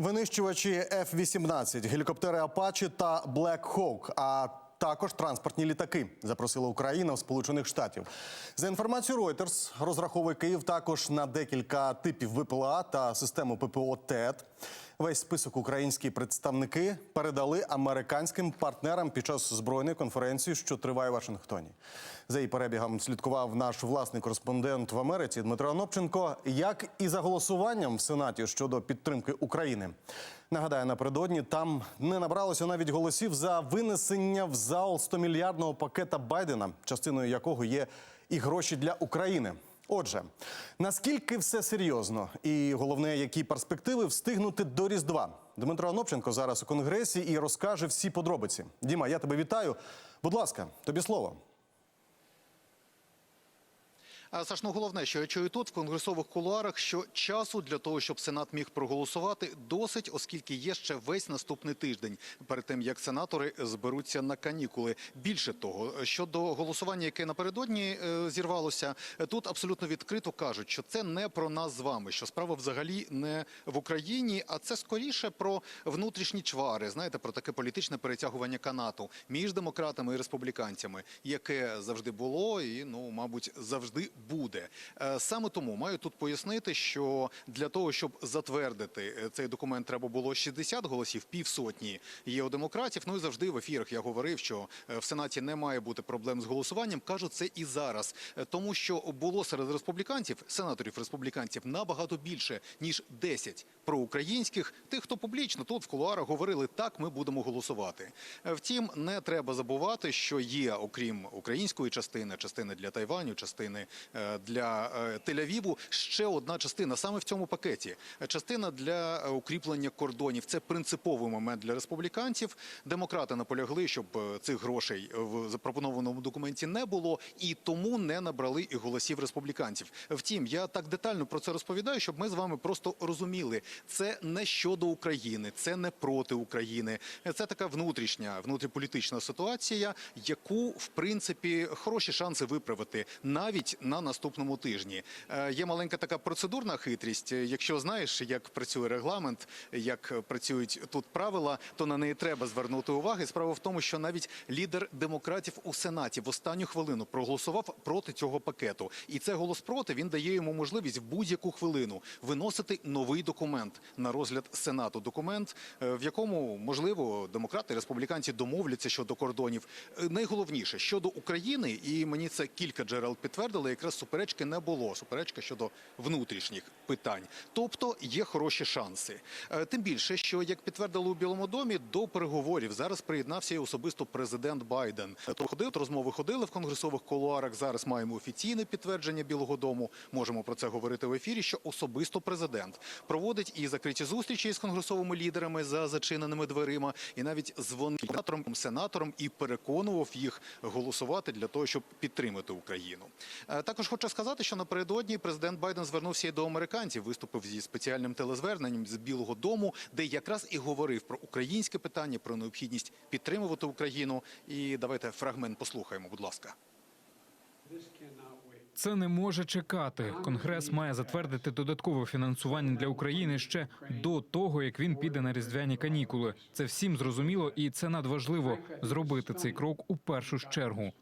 Винищувачі F-18, гелікоптери Апачі та Black Hawk, а також транспортні літаки запросила Україна в Сполучених Штатів. За інформацією Reuters, розраховує Київ також на декілька типів ВПЛА та систему ППО ТЕТ. Весь список українські представники передали американським партнерам під час збройної конференції, що триває в Вашингтоні. За її перебігом слідкував наш власний кореспондент в Америці Дмитро Анопченко. Як і за голосуванням в Сенаті щодо підтримки України. Нагадаю, напередодні там не набралося навіть голосів за винесення в зал 100-мільярдного пакета Байдена, частиною якого є і гроші для України. Отже, наскільки все серйозно, і головне, які перспективи встигнути до Різдва? Дмитро Анопченко зараз у конгресі і розкаже всі подробиці. Діма, я тебе вітаю. Будь ласка, тобі слово. Саш, ну головне, що я чую тут в конгресових кулуарах, що часу для того, щоб Сенат міг проголосувати, досить, оскільки є ще весь наступний тиждень перед тим, як сенатори зберуться на канікули. Більше того, щодо голосування, яке напередодні е, зірвалося, тут абсолютно відкрито кажуть, що це не про нас з вами, що справа взагалі не в Україні, а це скоріше про внутрішні чвари. Знаєте, про таке політичне перетягування канату між демократами і республіканцями, яке завжди було, і ну, мабуть, завжди буде. Е, Саме тому маю тут пояснити, що для того, щоб затвердити е, цей документ, треба було 60 голосів, півсотні є у демократів. Ну і завжди в ефірах я говорив, що е, в сенаті не має бути проблем з голосуванням. Кажу це і зараз, тому що було серед республіканців, сенаторів республіканців набагато більше ніж 10 проукраїнських. Тих, хто публічно тут в кулуарах говорили, так ми будемо голосувати. Втім, не треба забувати, що є, окрім української частини, частини для Тайваню, частини для е, Тель-Авіву, ще одна частина саме в цьому пакеті. Е, Частина для е, укріплення кордонів. Це принциповий момент для республіканців. Демократи наполягли, щоб е, цих грошей в запропонованому документі не було, і тому не набрали і голосів республіканців. Втім, я так детально про це розповідаю, щоб ми з вами просто розуміли, це не щодо України, це не проти України. Це така внутрішня, внутріполітична ситуація, яку в принципі хороші шанси виправити навіть на наступному тижні. Е, Є маленька така процедурна хитрість. Якщо знаєш, як працює регламент, як працюють тут правила, то на неї треба звернути увагу. Справа в тому, що навіть лідер демократів у сенаті в останню хвилину проголосував проти цього пакету, і це голос проти він дає йому можливість в будь-яку хвилину виносити новий документ на розгляд сенату. Документ, е, в якому можливо демократи, республіканці домовляться щодо кордонів. Е, Найголовніше щодо України, і мені це кілька джерел підтвердили. Якраз суперечки не було. Суперечка щодо внутрішніх питань, тобто є хороші шанси. Е, Тим більше, що як підтвердили у Білому домі, до переговорів зараз приєднався і особисто президент Байден. То ходив розмови ходили в конгресових кулуарах. Зараз маємо офіційне підтвердження Білого Дому. Можемо про це говорити в ефірі. Що особисто президент проводить і закриті зустрічі з конгресовими лідерами за зачиненими дверима, і навіть дзвонив сенаторам, сенаторам і переконував їх голосувати для того, щоб підтримати Україну. Також хочу сказати, що напередодні президент Байден звернувся і до американців, виступив зі спеціальним телезверненням з Білого Дому, де якраз і говорив про українське питання, про необхідність підтримувати Україну. І давайте фрагмент послухаємо, будь ласка. Це не може чекати. Конгрес має затвердити додаткове фінансування для України ще до того, як він піде на різдвяні канікули. Це всім зрозуміло, і це надважливо зробити цей крок у першу чергу.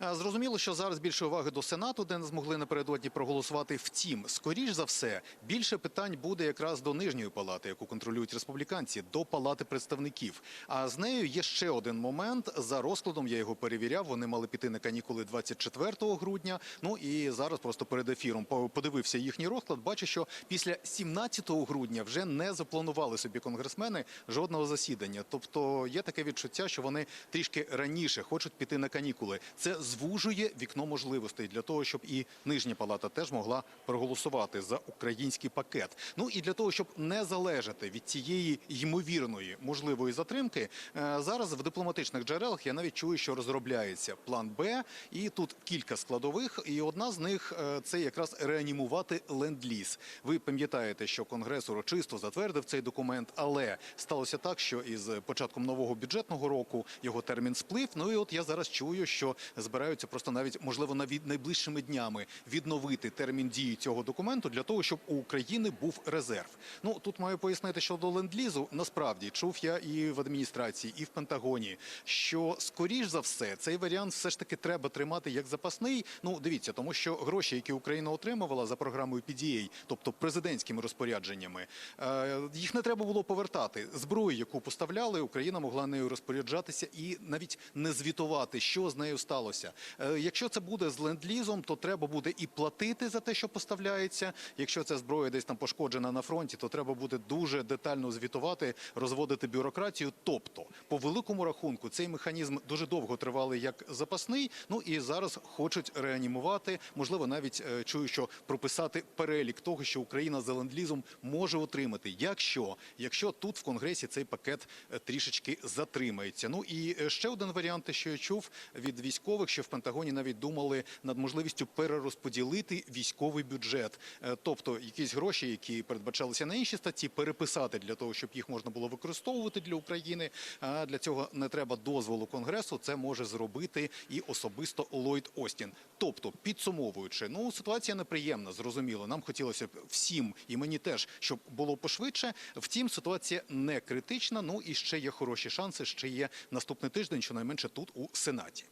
Зрозуміло, що зараз більше уваги до Сенату, де не змогли напередодні проголосувати. Втім, скоріш за все, більше питань буде якраз до нижньої палати, яку контролюють республіканці, до палати представників. А з нею є ще один момент. За розкладом я його перевіряв. Вони мали піти на канікули 24 грудня. Ну і зараз просто перед ефіром по- подивився їхній розклад. Бачу, що після 17 грудня вже не запланували собі конгресмени жодного засідання. Тобто є таке відчуття, що вони трішки раніше хочуть піти на канікули. Це звужує вікно можливостей для того, щоб і нижня палата теж могла проголосувати за український пакет. Ну і для того, щоб не залежати від цієї ймовірної можливої затримки, е, зараз в дипломатичних джерелах я навіть чую, що розробляється план Б, і тут кілька складових. І одна з них е, це якраз реанімувати ленд-ліз. Ви пам'ятаєте, що конгрес урочисто затвердив цей документ, але сталося так, що із початком нового бюджетного року його термін сплив. Ну і от я зараз чую, що збирається збираються просто навіть можливо навіть найближчими днями відновити термін дії цього документу для того, щоб у України був резерв. Ну тут маю пояснити щодо ленд-лізу. Насправді чув я і в адміністрації, і в Пентагоні, що скоріш за все цей варіант все ж таки треба тримати як запасний. Ну дивіться, тому що гроші, які Україна отримувала за програмою PDA, тобто президентськими розпорядженнями, е, їх не треба було повертати. Зброю, яку поставляли, Україна могла нею розпоряджатися і навіть не звітувати, що з нею сталося. Е, Якщо це буде з ленд-лізом, то треба буде і платити за те, що поставляється. Якщо ця зброя десь там пошкоджена на фронті, то треба буде дуже детально звітувати, розводити бюрократію. Тобто, по великому рахунку, цей механізм дуже довго тривалий як запасний. Ну і зараз хочуть реанімувати. Можливо, навіть е, чую, що прописати перелік того, що Україна за ленд-лізом може отримати. Якщо якщо тут в конгресі цей пакет е, трішечки затримається. Ну і ще один варіант, що я чув від військових, що в Пентагоні навіть думали над можливістю перерозподілити військовий бюджет, Е, тобто якісь гроші, які передбачалися на інші статті, переписати для того, щоб їх можна було використовувати для України. А для цього не треба дозволу конгресу. Це може зробити і особисто Ллойд Остін. Тобто, підсумовуючи, ну ситуація неприємна, зрозуміло. Нам хотілося б всім, і мені теж, щоб було пошвидше. Втім, ситуація не критична. Ну і ще є хороші шанси. Ще є наступний тиждень, щонайменше тут у Сенаті.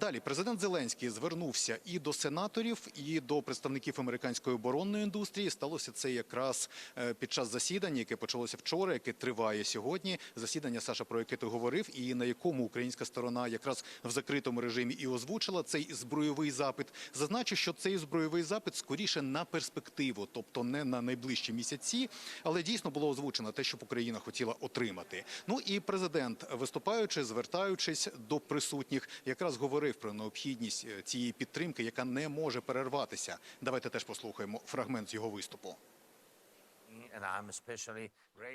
Далі президент Зеленський звернувся і до сенаторів, і до представників американської оборонної індустрії. Сталося це якраз е, під час засідання, яке почалося вчора, яке триває сьогодні. Засідання Саша, про яке ти говорив, і на якому українська сторона якраз в закритому режимі і озвучила цей збройовий запит. Зазначу, що цей збройовий запит скоріше на перспективу, тобто не на найближчі місяці, але дійсно було озвучено те, що Україна хотіла отримати. Ну і президент, виступаючи, звертаючись до присутніх, якраз говорив про необхідність е, цієї підтримки, яка не може перерватися. Давайте теж послухаємо фрагмент з його виступу.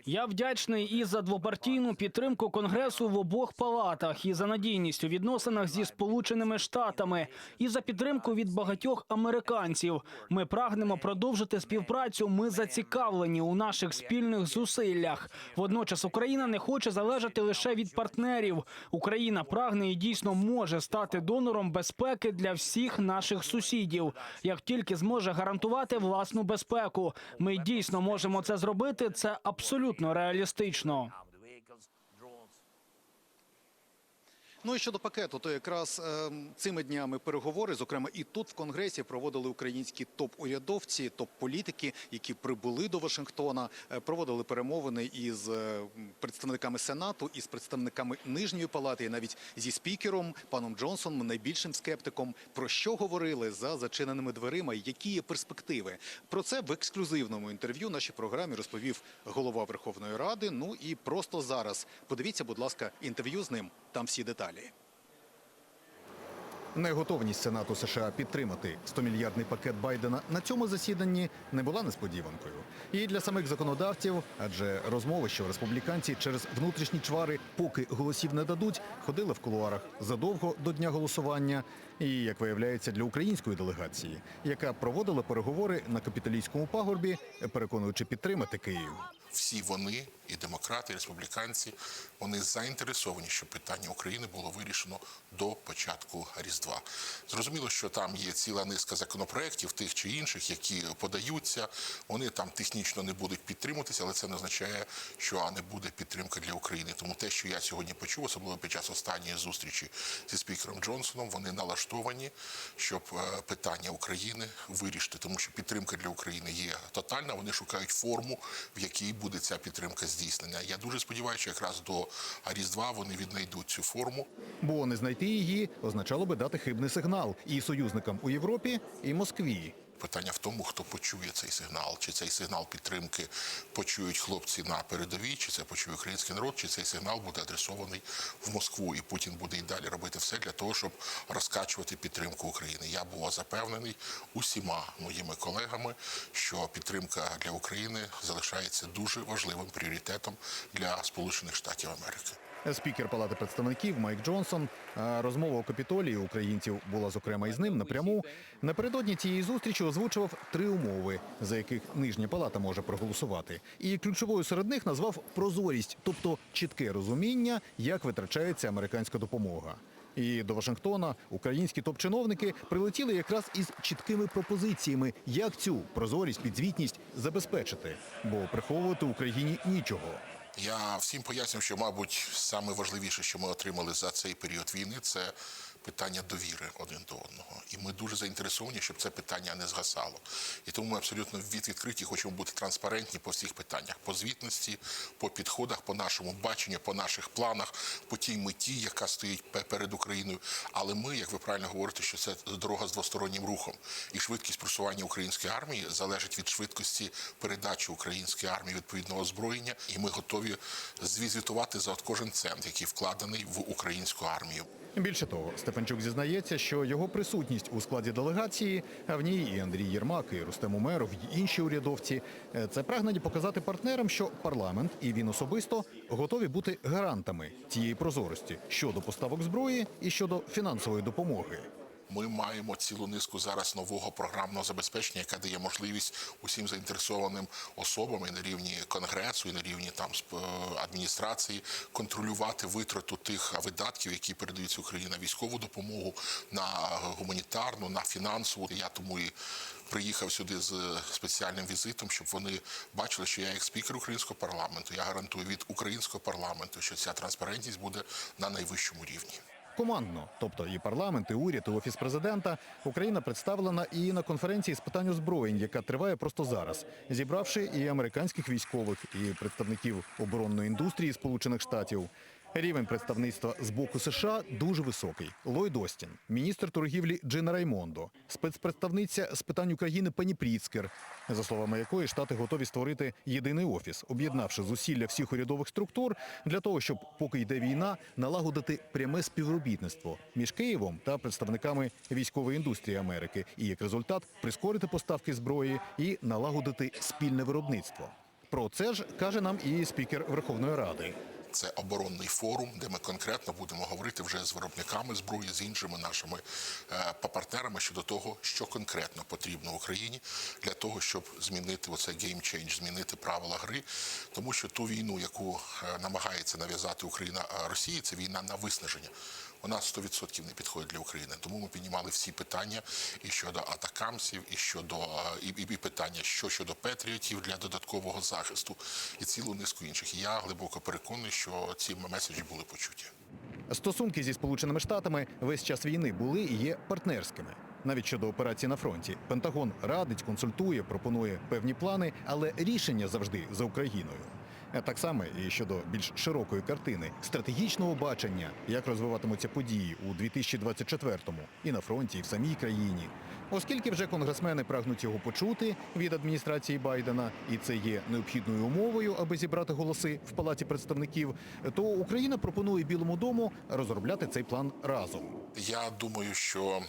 Я вдячний і за двопартійну підтримку конгресу в обох палатах, і за надійність у відносинах зі сполученими штатами, і за підтримку від багатьох американців. Ми прагнемо продовжити співпрацю. Ми зацікавлені у наших спільних зусиллях. Водночас Україна не хоче залежати лише від партнерів. Україна прагне і дійсно може стати донором безпеки для всіх наших сусідів, як тільки зможе гарантувати власну безпеку. Ми дійсно можемо це зробити. Це абсолютно реалістично. Ну і щодо пакету, то якраз е, цими днями переговори, зокрема і тут в Конгресі, проводили українські топ-урядовці, топ-політики, які прибули до Вашингтона, е, проводили перемовини із е, представниками Сенату, із представниками нижньої палати, і навіть зі спікером паном Джонсоном, найбільшим скептиком. Про що говорили за зачиненими дверима, і які є перспективи? Про це в ексклюзивному інтерв'ю нашій програмі розповів голова Верховної Ради. Ну і просто зараз подивіться, будь ласка, інтерв'ю з ним. Там всі деталі. Неготовність Сенату США підтримати 100-мільярдний пакет Байдена на цьому засіданні не була несподіванкою. І для самих законодавців, адже розмови, що республіканці через внутрішні чвари, поки голосів не дадуть, ходили в кулуарах задовго до дня голосування. І як виявляється, для української делегації, яка проводила переговори на капіталійському пагорбі, переконуючи підтримати Київ. всі вони, і демократи, і республіканці, вони заінтересовані, щоб питання України було вирішено до початку Різдва. Зрозуміло, що там є ціла низка законопроєктів, тих чи інших, які подаються. Вони там технічно не будуть підтримуватися, але це не означає, що не буде підтримка для України. Тому те, що я сьогодні почув, особливо під час останньої зустрічі зі спікером Джонсоном, вони налаштовані, щоб е, питання України вирішити, тому що підтримка для України є тотальна. Вони шукають форму, в якій буде ця підтримка здійснена. Я дуже сподіваюся, що якраз до Різдва вони віднайдуть цю форму. Бо не знайти її означало би дати хибний сигнал і союзникам у Європі, і Москві. Питання в тому, хто почує цей сигнал, чи цей сигнал підтримки почують хлопці на передовій, чи це почує український народ, чи цей сигнал буде адресований в Москву, і Путін буде і далі робити все для того, щоб розкачувати підтримку України. Я був запевнений усіма моїми колегами, що підтримка для України залишається дуже важливим пріоритетом для Сполучених Штатів Америки. Спікер Палати представників Майк Джонсон. Розмова у капітолії українців була зокрема із ним напряму. Напередодні цієї зустрічі озвучував три умови, за яких нижня палата може проголосувати. І ключовою серед них назвав прозорість, тобто чітке розуміння, як витрачається американська допомога. І до Вашингтона українські топ-чиновники прилетіли якраз із чіткими пропозиціями, як цю прозорість, підзвітність забезпечити, бо приховувати Україні нічого. Я всім поясню, що, мабуть, саме важливіше, що ми отримали за цей період війни, це питання довіри один до одного. І ми дуже заінтересовані, щоб це питання не згасало. І тому ми абсолютно від відкриті хочемо бути транспарентні по всіх питаннях: по звітності, по підходах, по нашому баченню, по наших планах, по тій меті, яка стоїть перед Україною. Але ми, як ви правильно говорите, що це дорога з двостороннім рухом, і швидкість просування української армії залежить від швидкості передачі української армії відповідного озброєння, і ми готові звізитувати за кожен цент, який вкладений в українську армію. Більше того, Стефанчук зізнається, що його присутність у складі делегації, а в ній і Андрій Єрмак, і Рустем Умеров, і інші урядовці, е, це прагнення показати партнерам, що парламент і він особисто готові бути гарантами цієї прозорості щодо поставок зброї і щодо фінансової допомоги. Ми маємо цілу низку зараз нового програмного забезпечення, яке дає можливість усім заінтересованим особам і на рівні конгресу, і на рівні там адміністрації контролювати витрату тих видатків, які передаються Україні на військову допомогу, на гуманітарну, на фінансову. Я тому і приїхав сюди з спеціальним візитом, щоб вони бачили, що я як спікер українського парламенту, я гарантую від українського парламенту, що ця транспарентність буде на найвищому рівні. Командно, тобто і парламент, і уряд, і офіс президента, Україна представлена і на конференції з питань озброєнь, яка триває просто зараз, зібравши і американських військових, і представників оборонної індустрії Сполучених Штатів. Рівень представництва з боку США дуже високий. Ллойд Остін, міністр торгівлі Джина Раймондо, спецпредставниця з питань України Пані Пріцкер, за словами якої штати готові створити єдиний офіс, об'єднавши зусилля всіх урядових структур для того, щоб, поки йде війна, налагодити пряме співробітництво між Києвом та представниками військової індустрії Америки, і як результат прискорити поставки зброї і налагодити спільне виробництво. Про це ж каже нам і спікер Верховної Ради. Це оборонний форум, де ми конкретно будемо говорити вже з виробниками зброї, з іншими нашими е, партнерами щодо того, що конкретно потрібно Україні для того, щоб змінити оце геймчейндж, змінити правила гри. Тому що ту війну, яку е, намагається нав'язати Україна е, Росії, це війна на виснаження. Вона 100% не підходить для України. Тому ми піднімали всі питання і щодо атакамсів, і щодо е, і, і, і питання, що щодо патріотів для додаткового захисту, і цілу низку інших. Я глибоко переконаний, що ці меседжі були почуті. Стосунки зі Сполученими Штатами весь час війни були і є партнерськими. Навіть щодо операцій на фронті, Пентагон радить, консультує, пропонує певні плани, але рішення завжди за Україною. Е, Так само і щодо більш широкої картини, стратегічного бачення, як розвиватимуться події у 2024-му і на фронті, і в самій країні. Оскільки вже конгресмени прагнуть його почути від адміністрації Байдена, і це є необхідною умовою, аби зібрати голоси в палаті представників, то Україна пропонує Білому дому розробляти цей план разом. Я думаю, що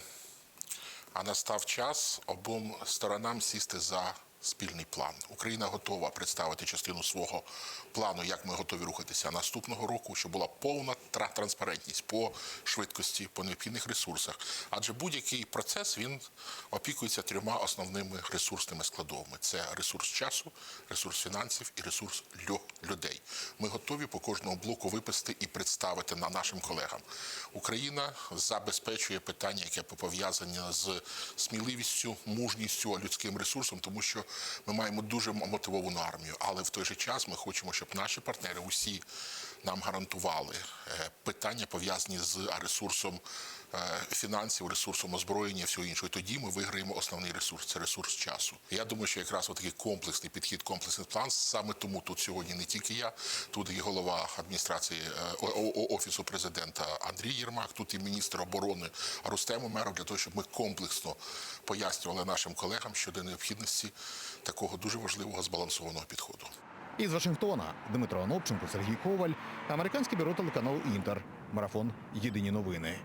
а настав час обом сторонам сісти за спільний план. Україна готова представити частину свого плану, як ми готові рухатися наступного року, щоб була повна транспарентність по швидкості, по необхідних ресурсах. Адже будь-який процес він опікується трьома основними ресурсними складовими: це ресурс часу, ресурс фінансів і ресурс лю- людей. Ми готові по кожному блоку виписати і представити на нашим колегам. Україна забезпечує питання, яке пов'язане з сміливістю, мужністю, людським ресурсом, тому що ми маємо дуже мотивовану армію. Але в той же час ми хочемо, щоб наші партнери усі нам гарантували е, питання пов'язані з ресурсом фінансів, ресурсом озброєння, всього іншого. І тоді ми виграємо основний ресурс це ресурс часу. Я думаю, що якраз такий комплексний підхід, комплексний план. Саме тому тут сьогодні не тільки я, тут і голова адміністрації е, офісу президента Андрій Єрмак, тут і міністр оборони Рустем Умеров, для того, щоб ми комплексно пояснювали нашим колегам щодо необхідності такого дуже важливого збалансованого підходу. Із Вашингтона Дмитро Анопченко, Сергій Коваль, американське бюро телеканалу Інтер. Марафон Єдині новини.